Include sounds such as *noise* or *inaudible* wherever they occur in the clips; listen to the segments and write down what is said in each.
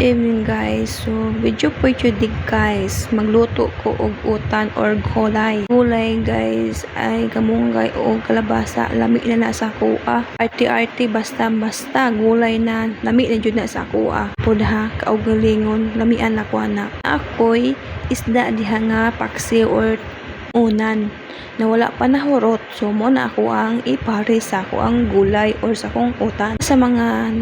evening guys. So, video po dig guys. Magluto ko og utan or gulay. Gulay guys ay kamunggay o kalabasa. Lami na na sa kuha. Arte-arte basta-basta gulay na. Lami na jud na sa kuha. Pudha kaugalingon. Lamian na ko na. Ako'y isda diha nga paksi or unan na wala pa nahurot. So, mo na ako ang ipare sa ako ang gulay or sa akong utan. Sa mga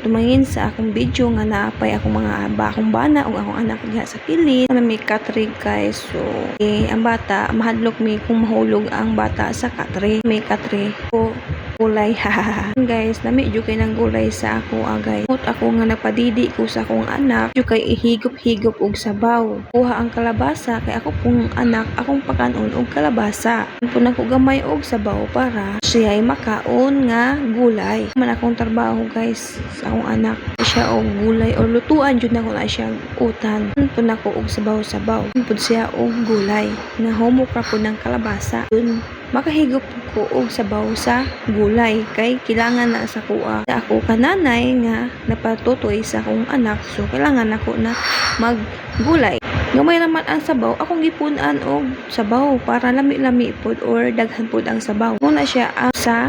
tumangin sa akong video nga naapay akong mga bakong bana o akong anak diha sa kilid na may katrig guys? So eh, ang bata mahadlok mi kung mahulog ang bata sa katri may katri ko gulay. *laughs* Guys nami jud kay ng gulay sa ako ah, guys. Mut ako nga nagpadidi ko sa akong anak jud kay ihigop-higop og sabaw. Kuha ang kalabasa kay ako pong anak akong pakanon og kalabasa. Pun ako gamay og sabaw para siya ay makaon nga gulay. Man akong trabaho guys sa akong anak. Siya og gulay or lutuan jud na ko na siya utan. Pun ako og sabaw-sabaw. Pud siya og gulay. Nga homo ka po ng kalabasa. Dun makahigop ko og sabaw sa gulay kay kailangan na sa kuha sa ako kananay nga napatutoy sa akong anak so kailangan ako na maggulay Gamay naman ang sabaw, akong gipunan og sabaw para lami-lami pod or daghan pod ang sabaw. Muna siya ang sa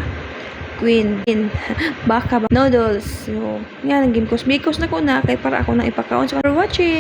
queen *laughs* baka ba noodles. So, yan gimkos. Bikos na ko na kay para ako nang ipakaon. So, for watching.